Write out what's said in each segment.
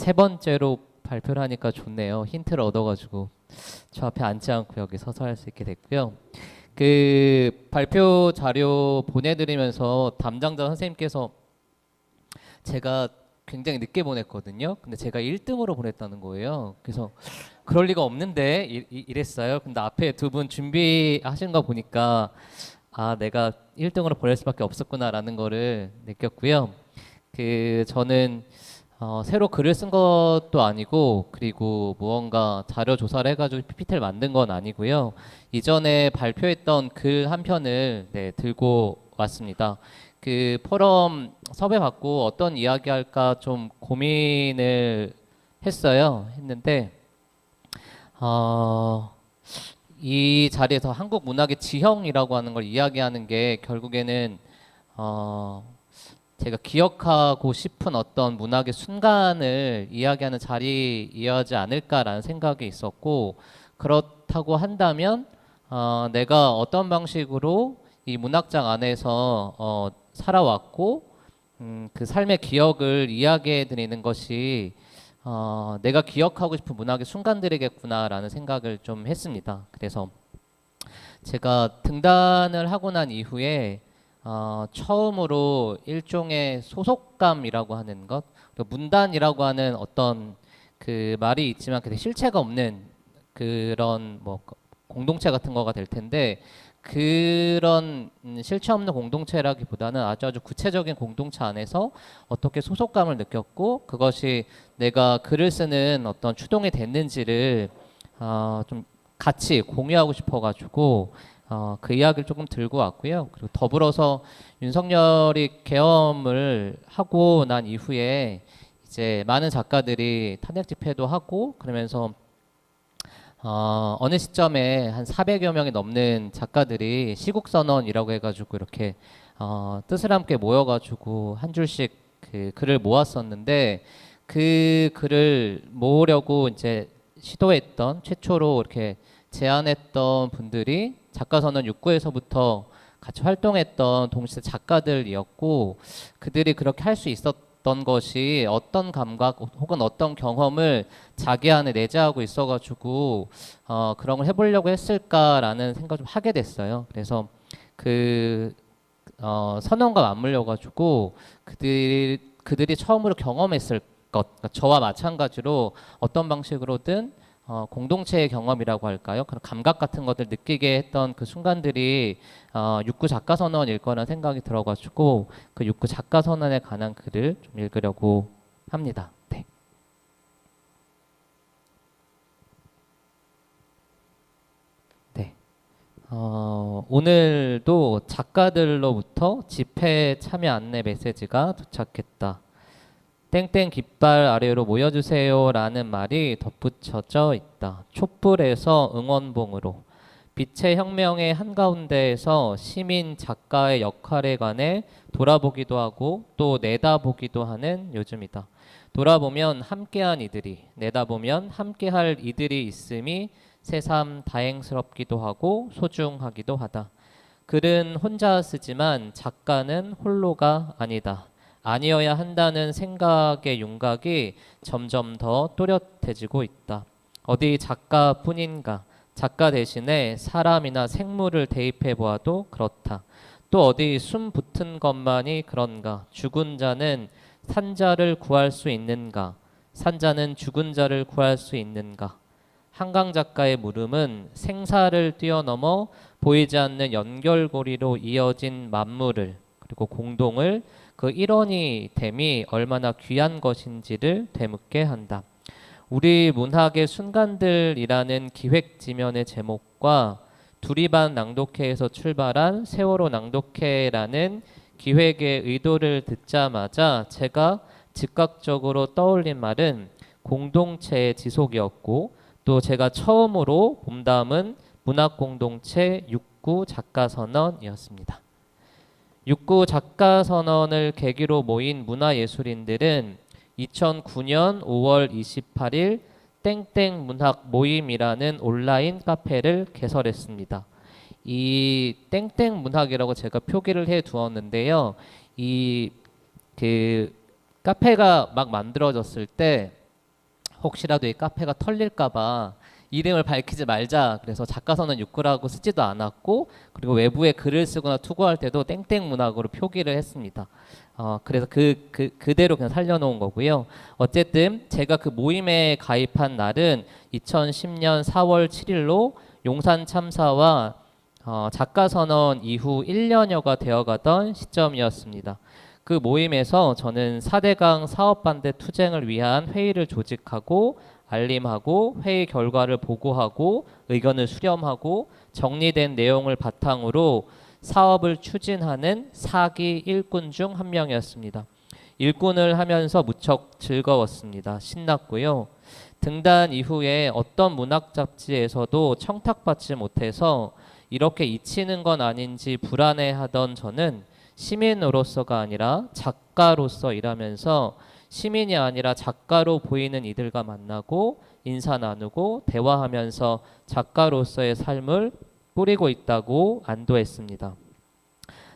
세 번째로 발표를 하니까 좋네요. 힌트를 얻어가지고 저 앞에 앉지 않고 여기 서서 할 수 있게 됐고요. 그 발표 자료 보내드리면서 담당자 선생님께서 제가 굉장히 늦게 보냈거든요. 근데 제가 1등으로 보냈다는 거예요. 그래서 그럴 리가 없는데 이랬어요. 근데 앞에 두 분 준비하신 거 보니까 아 내가 1등으로 보낼 수밖에 없었구나라는 거를 느꼈고요. 그 저는 어, 새로 글을 쓴 것도 아니고 그리고 무언가 자료 조사를 해가지고 PPT를 만든 건 아니고요. 이전에 발표했던 글 한 편을 네, 들고 왔습니다. 그 포럼 섭외 받고 어떤 이야기 할까 좀 고민을 했어요. 했는데 어, 이 자리에서 한국 문학의 지형이라고 하는 걸 이야기하는 게 결국에는 어, 제가 기억하고 싶은 어떤 문학의 순간을 이야기하는 자리이어지 않을까라는 생각이 있었고 그렇다고 한다면 어, 내가 어떤 방식으로 이 문학장 안에서 어, 살아왔고 음, 그 삶의 기억을 이야기해 드리는 것이 어, 내가 기억하고 싶은 문학의 순간들이겠구나라는 생각을 좀 했습니다. 그래서 제가 등단을 하고 난 이후에 어, 처음으로 일종의 소속감이라고 하는 것, 그 문단이라고 하는 어떤 그 말이 있지만 근데 실체가 없는 그런 뭐 공동체 같은 거가 될 텐데 그런 음, 실체 없는 공동체라기보다는 아주 아주 구체적인 공동체 안에서 어떻게 소속감을 느꼈고 그것이 내가 글을 쓰는 어떤 추동이 됐는지를 어, 좀 같이 공유하고 싶어가지고 어, 그 이야기를 조금 들고 왔고요. 그리고 더불어서 윤석열이 계엄을 하고 난 이후에 이제 많은 작가들이 탄핵 집회도 하고 그러면서 어, 어느 시점에 한 400여 명이 넘는 작가들이 시국 선언이라고 해가지고 이렇게 어, 뜻을 함께 모여가지고 한 줄씩 그 글을 모았었는데 그 글을 모으려고 이제 시도했던 최초로 이렇게 제안했던 분들이 작가 선언 6구에서부터 같이 활동했던 동시대 작가들이었고 그들이 그렇게 할 수 있었던 것이 어떤 감각 혹은 어떤 경험을 자기 안에 내재하고 있어가지고 어, 그런 걸 해보려고 했을까라는 생각을 좀 하게 됐어요. 그래서 그 어, 선언과 맞물려가지고 그들 그들이 처음으로 경험했을 것, 그러니까 저와 마찬가지로 어떤 방식으로든 어, 공동체의 경험이라고 할까요? 그런 감각 같은 것들 느끼게 했던 그 순간들이 어, 육구 작가 선언일 거라는 생각이 들어가지고 그 육구 작가 선언에 관한 글을 좀 읽으려고 합니다. 네. 네. 어, 오늘도 작가들로부터 집회 참여 안내 메시지가 도착했다. 땡땡 깃발 아래로 모여주세요 라는 말이 덧붙여져 있다. 촛불에서 응원봉으로 빛의 혁명의 한가운데에서 시민 작가의 역할에 관해 돌아보기도 하고 또 내다보기도 하는 요즘이다. 돌아보면 함께한 이들이 내다보면 함께할 이들이 있음이 새삼 다행스럽기도 하고 소중하기도 하다. 글은 혼자 쓰지만 작가는 홀로가 아니다. 아니어야 한다는 생각의 윤곽이 점점 더 또렷해지고 있다. 어디 작가뿐인가? 작가 대신에 사람이나 생물을 대입해 보아도 그렇다. 또 어디 숨 붙은 것만이 그런가? 죽은 자는 산자를 구할 수 있는가? 산자는 죽은 자를 구할 수 있는가? 한강 작가의 물음은 생사를 뛰어넘어 보이지 않는 연결고리로 이어진 만물을 그리고 공동을 그 일원이 됨이 얼마나 귀한 것인지를 되묻게 한다. 우리 문학의 순간들이라는 기획 지면의 제목과 두리반 낭독회에서 출발한 세월호 낭독회라는 기획의 의도를 듣자마자 제가 즉각적으로 떠올린 말은 공동체의 지속이었고 또 제가 처음으로 봄담은 문학 공동체 육구 작가 선언이었습니다. 육구 작가 선언을 계기로 모인 문화예술인들은 2009년 5월 28일 땡땡 문학 모임이라는 온라인 카페를 개설했습니다. 이 땡땡 문학이라고 제가 표기를 해 두었는데요. 이 그 카페가 막 만들어졌을 때 혹시라도 이 카페가 털릴까봐 이름을 밝히지 말자. 그래서 작가선언 육구라고 쓰지도 않았고 그리고 외부에 글을 쓰거나 투고할 때도 땡땡 문학으로 표기를 했습니다. 어, 그래서 그, 그 그대로 그냥 살려놓은 거고요. 어쨌든 제가 그 모임에 가입한 날은 2010년 4월 7일로 용산 참사와 어, 작가 선언 이후 1년여가 되어가던 시점이었습니다. 그 모임에서 저는 4대강 사업반대 투쟁을 위한 회의를 조직하고 알림하고 회의 결과를 보고하고 의견을 수렴하고 정리된 내용을 바탕으로 사업을 추진하는 사기 일꾼 중 한 명이었습니다. 일꾼을 하면서 무척 즐거웠습니다. 신났고요. 등단 이후에 어떤 문학 잡지에서도 청탁받지 못해서 이렇게 잊히는 건 아닌지 불안해하던 저는 시민으로서가 아니라 작가로서 일하면서 시민이 아니라 작가로 보이는 이들과 만나고 인사 나누고 대화하면서 작가로서의 삶을 꾸리고 있다고 안도했습니다.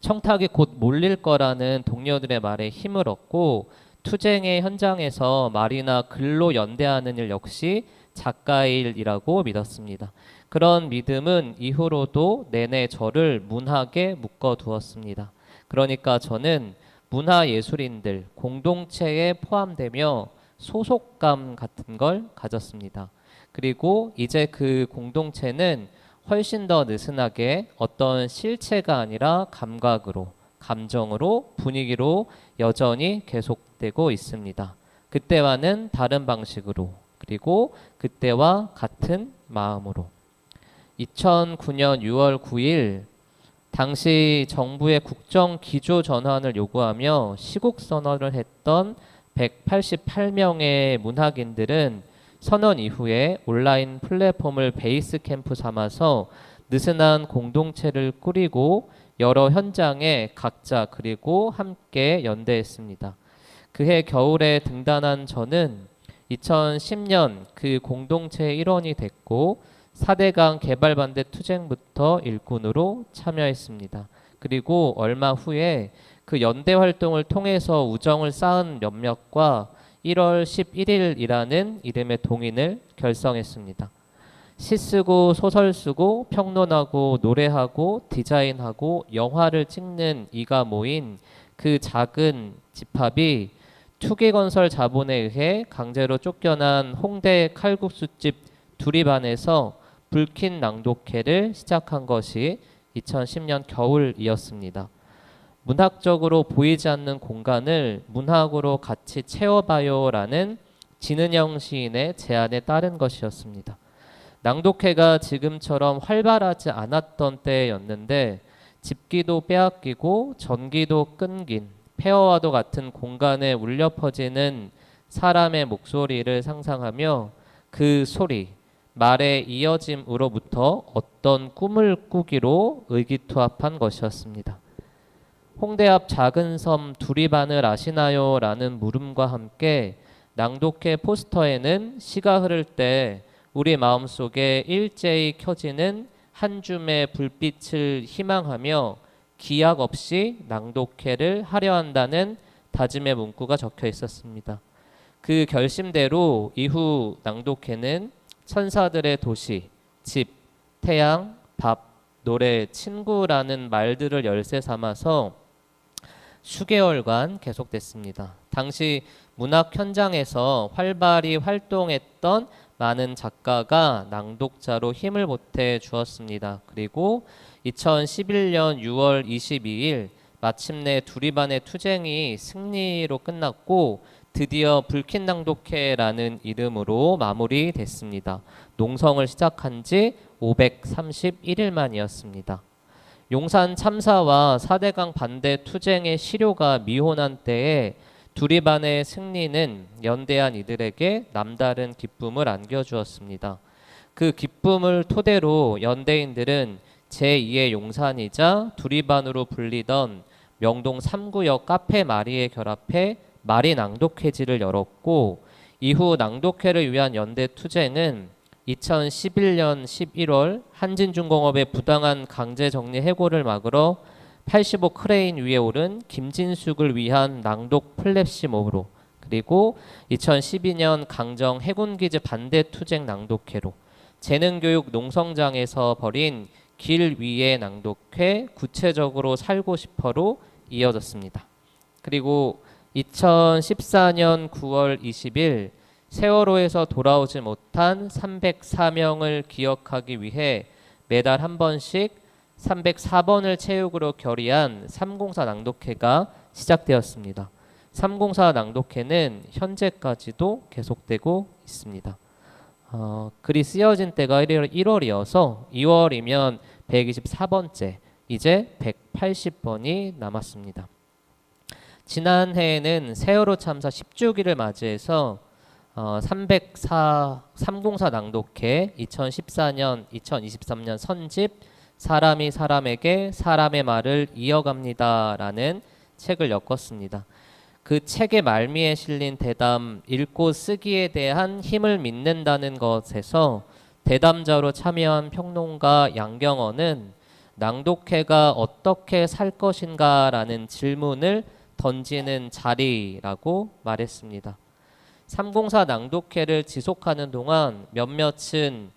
청탁이 곧 몰릴 거라는 동료들의 말에 힘을 얻고 투쟁의 현장에서 말이나 글로 연대하는 일 역시 작가의 일이라고 믿었습니다. 그런 믿음은 이후로도 내내 저를 문학에 묶어 두었습니다. 그러니까 저는 문화예술인들 공동체에 포함되며 소속감 같은 걸 가졌습니다. 그리고 이제 그 공동체는 훨씬 더 느슨하게 어떤 실체가 아니라 감각으로, 감정으로, 분위기로 여전히 계속되고 있습니다. 그때와는 다른 방식으로, 그리고 그때와 같은 마음으로. 2009년 6월 9일 당시 정부의 국정 기조 전환을 요구하며 시국 선언을 했던 188명의 문학인들은 선언 이후에 온라인 플랫폼을 베이스 캠프 삼아서 느슨한 공동체를 꾸리고 여러 현장에 각자 그리고 함께 연대했습니다. 그해 겨울에 등단한 저는 2010년 그 공동체의 일원이 됐고 4대강 개발 반대 투쟁부터 일꾼으로 참여했습니다. 그리고 얼마 후에 그 연대 활동을 통해서 우정을 쌓은 몇몇과 1월 11일이라는 이름의 동인을 결성했습니다. 시 쓰고 소설 쓰고 평론하고 노래하고 디자인하고 영화를 찍는 이가 모인 그 작은 집합이 투기건설 자본에 의해 강제로 쫓겨난 홍대 칼국수집 두리반에서 불킨 낭독회를 시작한 것이 2010년 겨울이었습니다. 문학적으로 보이지 않는 공간을 문학으로 같이 채워봐요라는 진은영 시인의 제안에 따른 것이었습니다. 낭독회가 지금처럼 활발하지 않았던 때였는데 집기도 빼앗기고 전기도 끊긴 폐허와도 같은 공간에 울려 퍼지는 사람의 목소리를 상상하며 그 소리, 말의 이어짐으로부터 어떤 꿈을 꾸기로 의기투합한 것이었습니다. 홍대 앞 작은 섬 두리반을 아시나요? 라는 물음과 함께 낭독회 포스터에는 시가 흐를 때 우리 마음속에 일제히 켜지는 한 줌의 불빛을 희망하며 기약 없이 낭독회를 하려 한다는 다짐의 문구가 적혀 있었습니다. 그 결심대로 이후 낭독회는 천사들의 도시, 집, 태양, 밥, 노래, 친구라는 말들을 열쇠 삼아서 수개월간 계속됐습니다. 당시 문학 현장에서 활발히 활동했던 많은 작가가 낭독자로 힘을 보태 주었습니다. 그리고 2011년 6월 22일 마침내 두리반의 투쟁이 승리로 끝났고 드디어 불킨 낭독회라는 이름으로 마무리됐습니다. 농성을 시작한 지 531일 만이었습니다. 용산 참사와 4대강 반대 투쟁의 시료가 미혼한 때에 두리반의 승리는 연대한 이들에게 남다른 기쁨을 안겨주었습니다. 그 기쁨을 토대로 연대인들은 제2의 용산이자 두리반으로 불리던 명동 3구역 카페 마리에 결합해 마리 낭독회지를 열었고 이후 낭독회를 위한 연대 투쟁은 2011년 11월 한진중공업의 부당한 강제 정리 해고를 막으러 85 크레인 위에 오른 김진숙을 위한 낭독 플래시몹으로 그리고 2012년 강정 해군기지 반대 투쟁 낭독회로 재능교육 농성장에서 벌인 길 위의 낭독회 구체적으로 살고 싶어로 이어졌습니다. 그리고 2014년 9월 20일 세월호에서 돌아오지 못한 304명을 기억하기 위해 매달 한 번씩 304번을 체육으로 결의한 304 낭독회가 시작되었습니다. 304 낭독회는 현재까지도 계속되고 있습니다. 어, 글이 쓰여진 때가 1월, 1월이어서 2월이면 124번째, 이제 180번이 남았습니다. 지난해에는 세월호 참사 10주기를 맞이해서 어, 304 304 낭독회 2014년 2023년 선집 사람이 사람에게 사람의 말을 이어갑니다 라는 책을 엮었습니다. 그 책의 말미에 실린 대담 읽고 쓰기에 대한 힘을 믿는다는 것에서 대담자로 참여한 평론가 양경원은 낭독회가 어떻게 살 것인가 라는 질문을 던지는 자리라고 말했습니다. 304 낭독회를 지속하는 동안 몇몇은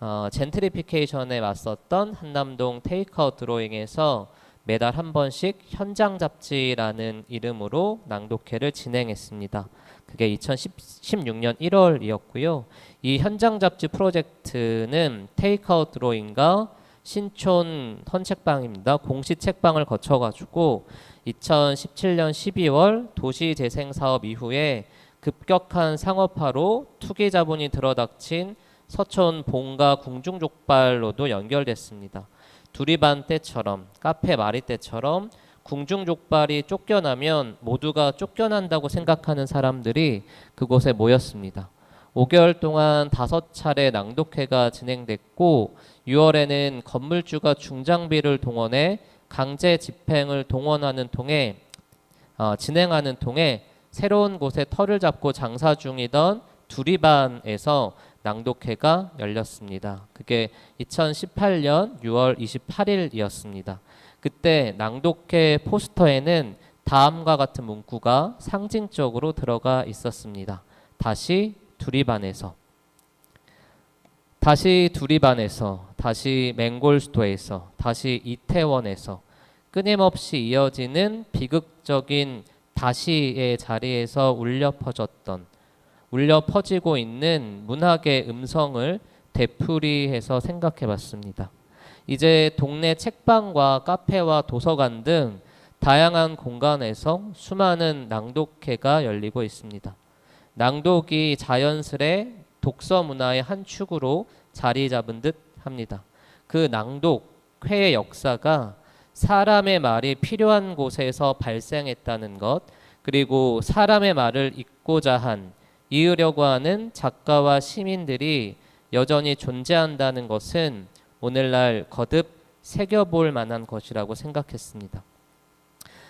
어, 젠트리피케이션에 맞섰던 한남동 테이크아웃 드로잉에서 매달 한 번씩 현장 잡지라는 이름으로 낭독회를 진행했습니다. 그게 2016년 1월이었고요. 이 현장 잡지 프로젝트는 테이크아웃 드로잉과 신촌 헌책방입니다. 공시 책방을 거쳐가지고 2017년 12월 도시재생 사업 이후에 급격한 상업화로 투기 자본이 들어닥친 서촌 본가 궁중족발로도 연결됐습니다. 두리반 때처럼 카페 마리 때처럼 궁중족발이 쫓겨나면 모두가 쫓겨난다고 생각하는 사람들이 그곳에 모였습니다. 5개월 동안 다섯 차례 낭독회가 진행됐고 6월에는 건물주가 중장비를 동원해 강제 집행을 동원하는 통해 어, 진행하는 통해 새로운 곳에 터를 잡고 장사 중이던 두리반에서 낭독회가 열렸습니다. 그게 2018년 6월 28일이었습니다. 그때 낭독회 포스터에는 다음과 같은 문구가 상징적으로 들어가 있었습니다. 다시 두리반에서 다시 두리반에서 다시 맹골스토에서 다시 이태원에서 끊임없이 이어지는 비극적인 다시의 자리에서 울려 퍼졌던 울려 퍼지고 있는 문학의 음성을 되풀이해서 생각해 봤습니다. 이제 동네 책방과 카페와 도서관 등 다양한 공간에서 수많은 낭독회가 열리고 있습니다. 낭독이 자연스레 독서 문화의 한 축으로 자리 잡은 듯 합니다. 그 낭독 회의 역사가 사람의 말이 필요한 곳에서 발생했다는 것, 그리고 사람의 말을 읽고자 한, 이으려고 하는 작가와 시민들이 여전히 존재한다는 것은 오늘날 거듭 새겨볼 만한 것이라고 생각했습니다.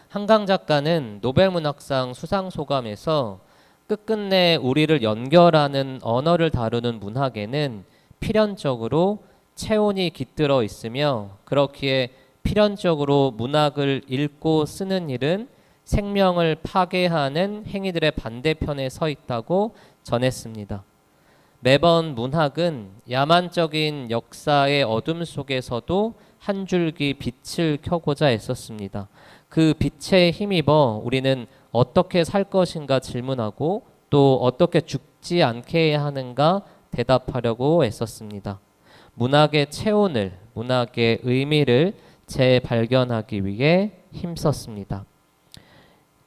한강 작가는 노벨문학상 수상 소감에서 끝끝내 우리를 연결하는 언어를 다루는 문학에는 필연적으로 체온이 깃들어 있으며 그렇기에 필연적으로 문학을 읽고 쓰는 일은 생명을 파괴하는 행위들의 반대편에 서 있다고 전했습니다. 매번 문학은 야만적인 역사의 어둠 속에서도 한 줄기 빛을 켜고자 애썼습니다. 그 빛에 힘입어 우리는 어떻게 살 것인가 질문하고 또 어떻게 죽지 않게 하는가 대답하려고 애썼습니다. 문학의 체온을, 문학의 의미를 재발견하기 위해 힘썼습니다.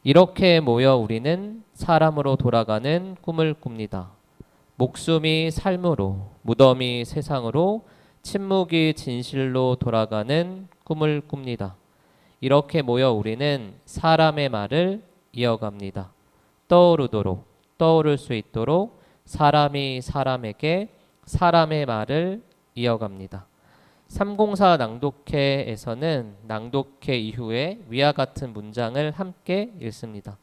이렇게 모여 우리는 사람으로 돌아가는 꿈을 꿉니다. 목숨이 삶으로, 무덤이 세상으로, 침묵이 진실로 돌아가는 꿈을 꿉니다. 이렇게 모여 우리는 사람의 말을 이어갑니다. 떠오르도록, 떠오를 수 있도록 사람이 사람에게 사람의 말을 이어갑니다. 304 낭독회에서는 낭독회 이후에 위와 같은 문장을 함께 읽습니다.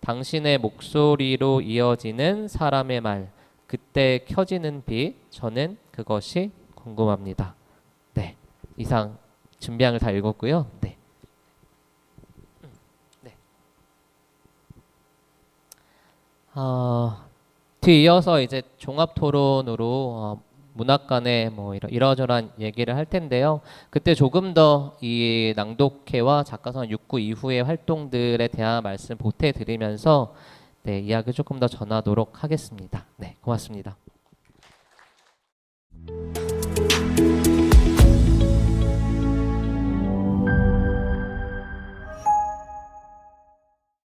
당신의 목소리로 이어지는 사람의 말, 그때 켜지는 빛, 저는 그것이 궁금합니다. 네, 이상 준비한 걸다 읽었고요. 네. 어, 뒤이어서 이제 종합 토론으로 어, 문학 간의 뭐 이러, 이러저러한 얘기를 할 텐데요. 그때 조금 더 이 낭독회와 작가선 6구 이후의 활동들에 대한 말씀 보태 드리면서 네, 이야기 조금 더 전하도록 하겠습니다. 네, 고맙습니다.